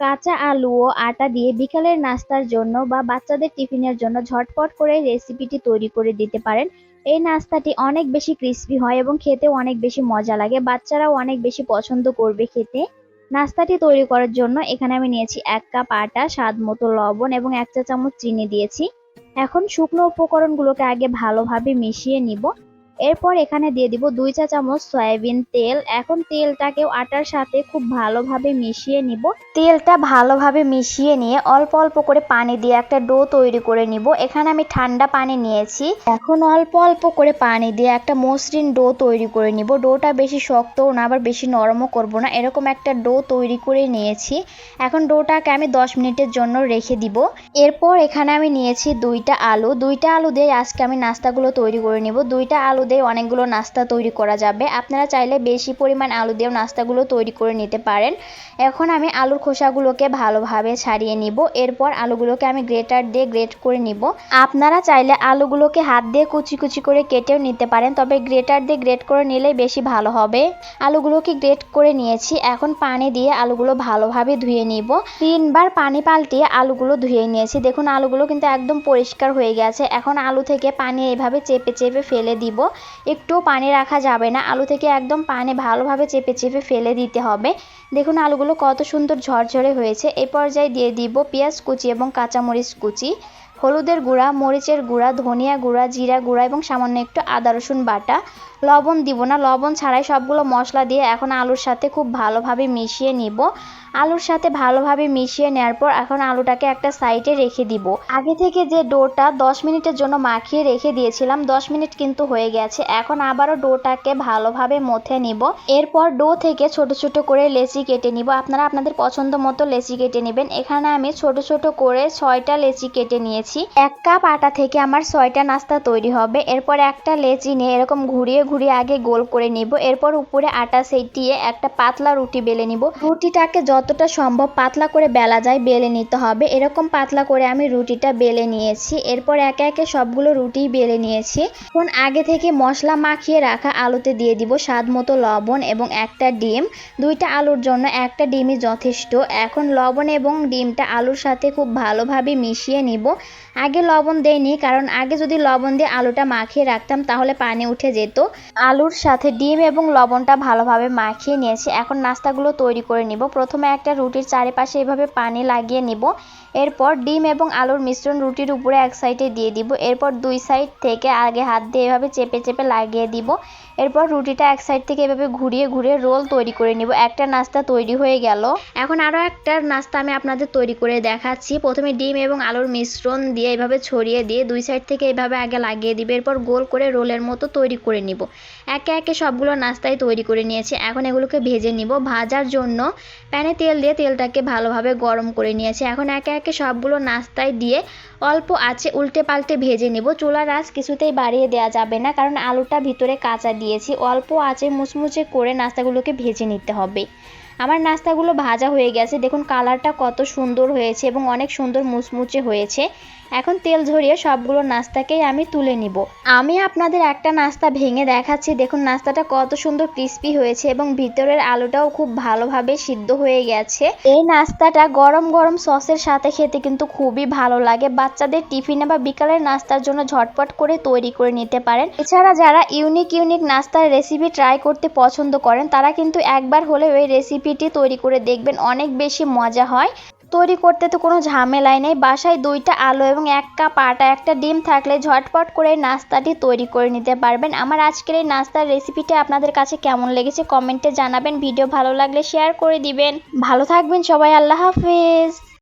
কাঁচা আলু ও আটা দিয়ে বিকালের নাস্তার জন্য বা বাচ্চাদের টিফিনের জন্য ঝটপট করে রেসিপিটি তৈরি করে দিতে পারেন। এই নাস্তাটি অনেক বেশি ক্রিস্পি হয় এবং খেতেও অনেক বেশি মজা লাগে। বাচ্চারাও অনেক বেশি পছন্দ করবে খেতে। নাস্তাটি তৈরি করার জন্য এখানে আমি নিয়েছি এক কাপ আটা, স্বাদ মতো লবণ এবং এক চা চামচ চিনি দিয়েছি। এখন শুকনো উপকরণগুলোকে আগে ভালোভাবে মিশিয়ে নিব। এরপর এখানে দিয়ে দিব দুই চা চামচ সয়াবিন তেল। এখন তেলটাকেও আটার সাথে খুব ভালোভাবে মিশিয়ে নিব। তেলটা ভালোভাবে মিশিয়ে নিয়ে অল্প অল্প করে পানি দিয়ে একটা ডো তৈরি করে নিব। এখানে আমি ঠান্ডা পানি নিয়েছি। এখন অল্প অল্প করে পানি দিয়ে একটা মসৃণ ডো তৈরি করে নিব। ডোটা বেশি শক্তও না, আবার বেশি নরমও করব না। এরকম একটা ডো তৈরি করে নিয়েছি। এখন ডোটাকে আমি দশ মিনিটের জন্য রেখে দিব। এরপর এখানে আমি নিয়েছি দুইটা আলু। দুইটা আলু দিয়ে আজকে আমি নাস্তাগুলো তৈরি করে নিব। দুইটা আলু দিয়ে অনেকগুলো নাস্তা তৈরি করা যাবে। আপনারা চাইলে বেশি পরিমাণ আলু দিয়েও নাস্তাগুলো তৈরি করে নিতে পারেন। এখন আমি আলুর খোসাগুলোকে ভালোভাবে ছাড়িয়ে নিব। এরপর আলুগুলোকে আমি গ্রেটার দিয়ে গ্রেট করে নিব। আপনারা চাইলে আলুগুলোকে হাত দিয়ে কুচি কুচি করে কেটেও নিতে পারেন, তবে গ্রেটার দিয়ে গ্রেট করে নিলেই বেশি ভালো হবে। আলুগুলোকে গ্রেট করে নিয়েছি। এখন পানি দিয়ে আলুগুলো ভালোভাবে ধুয়ে নিব। তিনবার পানি পাল্টিয়ে আলুগুলো ধুয়ে নিয়েছি। দেখুন, আলুগুলো কিন্তু একদম পরিষ্কার হয়ে গেছে। এখন আলু থেকে পানি এইভাবে চেপে চেপে ফেলে দিব। একটুও পানি রাখা যাবে না। আলু থেকে একদম পানি ভালোভাবে চেপে চেপে ফেলে দিতে হবে। দেখুন আলুগুলো কত সুন্দর ঝরঝরে হয়েছে। এ পর্যায়ে দিয়ে দিব পেঁয়াজ কুচি এবং কাঁচামরিচ কুচি। হলুদের গুঁড়া, মরিচের গুঁড়া, ধনিয়া গুঁড়া, জিরা গুঁড়া এবং সামান্য একটু আদা, রসুন বাটা। লবণ দিব না, লবণ ছাড়াই সবগুলো মশলা দিয়ে এখন আলুর সাথে খুব ভালোভাবে মিশিয়ে নিব। আলুর সাথে ভালোভাবে মিশিয়ে নেওয়ার পর এখন আলুটাকে একটা সাইডে রেখে দিব। আগে থেকে যে ডোটা দশ মিনিটের জন্য মাখিয়ে রেখে দিয়েছিলাম, দশ মিনিট কিন্তু হয়ে গেছে। এখন আবারও ডোটাকে ভালোভাবে মথে নিব। এরপর ডো থেকে ছোট ছোট করে লেচি কেটে নিব। আপনারা আপনাদের পছন্দ মতো লেচি কেটে নেবেন। এখানে আমি ছোট ছোট করে ছয়টা লেচি কেটে নিয়েছি। এক কাপ আটা থেকে আমার ছয়টা নাস্তা তৈরি হবে। এরপর একটা লেচি নিয়ে এরকম ঘুরিয়ে ঘুরিয়ে আগে গোল করে নিব। এরপর উপরে আটা সেটিয়ে একটা পাতলা রুটি বেলে নিব। রুটিটাকে যতটা সম্ভব পাতলা করে বেলা যায় বেলে নিতে হবে। এরকম পাতলা করে আমি রুটিটা বেলে নিয়েছি। এরপর একে একে সবগুলো রুটি বেলে নিয়েছি। এখন আগে থেকে মশলা মাখিয়ে রাখা আলুতে দিয়ে দিব স্বাদ মতো লবণ এবং একটা ডিম। দুইটা আলুর জন্য একটা ডিমই যথেষ্ট। এখন লবণ এবং ডিমটা আলুর সাথে খুব ভালোভাবে মিশিয়ে নিব। আগে লবণ দেইনি, কারণ আগে যদি লবণ দিয়ে আলুটা মাখিয়ে রাখতাম, তাহলে পানি উঠে যেত। আলুর সাথে ডিম এবং লবণটা ভালোভাবে মাখিয়ে নিয়েছি। এখন নাস্তাগুলো তৈরি করে নিব। প্রথমে একটা রুটির চারিপাশে এভাবে পানি লাগিয়ে নিব। এরপর ডিম এবং আলুর মিশ্রণ রুটির উপরে এক সাইডে দিয়ে দিব। এরপর দুই সাইড থেকে আগে হাত দিয়ে এভাবে চেপে চেপে লাগিয়ে দিব। এরপর রুটিটা এক সাইড থেকে এভাবে ঘুরিয়ে ঘুরিয়ে রোল তৈরি করে নিব। একটা নাস্তা তৈরি হয়ে গেল। এখন আরও একটা নাস্তা আমি আপনাদের তৈরি করে দেখাচ্ছি। প্রথমে ডিম এবং আলুর মিশ্রণ দিয়ে এভাবে ছড়িয়ে দিয়ে দুই সাইড থেকে এভাবে আগে লাগিয়ে দিবে। এরপর গোল করে রোলের মতো তৈরি করে নিব। একে একে সবগুলো নাস্তাই তৈরি করে নিয়েছি। এখন এগুলোকে ভেজে নিব। ভাজার জন্য প্যানে তেল দিয়ে তেলটাকে ভালোভাবে গরম করে নিয়েছি। এখন একে একে সবগুলো নাস্তায় দিয়ে অল্প আছে উল্টে পাল্টে ভেজে নিব। চুলার আঁচ কিছুতেই বাড়িয়ে দেওয়া যাবে না, কারণ আলুটা ভিতরে কাঁচা দিয়েছি, অল্প আঁচে মুচমুচে করে নাস্তাগুলোকে ভেজে নিতে হবে। আমার নাস্তাগুলো ভাজা হয়ে গেছে, দেখুন কালারটা কত সুন্দর হয়েছে এবং অনেক সুন্দর মুচমুচে হয়েছে। এখন তেল ঝরিয়ে সবগুলো নাস্তাকেই আমি তুলে নিব। আমি আপনাদের একটা নাস্তা ভেঙে দেখাচ্ছি। দেখুন, নাস্তাটা কত সুন্দর ক্রিস্পি হয়েছে এবং ভিতরের আলুটাও খুব ভালোভাবে সিদ্ধ হয়ে গেছে। এই নাস্তাটা গরম গরম সসের সাথে খেতে কিন্তু খুবই ভালো লাগে। বাচ্চাদের টিফিনে বা বিকালের নাস্তার জন্য ঝটপট করে তৈরি করে নিতে পারেন। এছাড়া যারা ইউনিক ইউনিক নাস্তার রেসিপি ট্রাই করতে পছন্দ করেন, তারা কিন্তু একবার হলেও এই রেসিপিটি তৈরি করে দেখবেন, অনেক বেশি মজা হয়। তৈরি করতে তো কোনো ঝামেলাই নেই। বাসায় দুইটা আলো এবং এক কাপ আটা, একটা ডিম থাকলে ঝটপট করে নাস্তাটি তৈরি করে নিতে পারবেন। আমার আজকের এই নাস্তার রেসিপিটা আপনাদের কাছে কেমন লেগেছে কমেন্টে জানাবেন। ভিডিও ভালো লাগলে শেয়ার করে দিবেন। ভালো থাকবেন সবাই, আল্লাহ হাফিজ।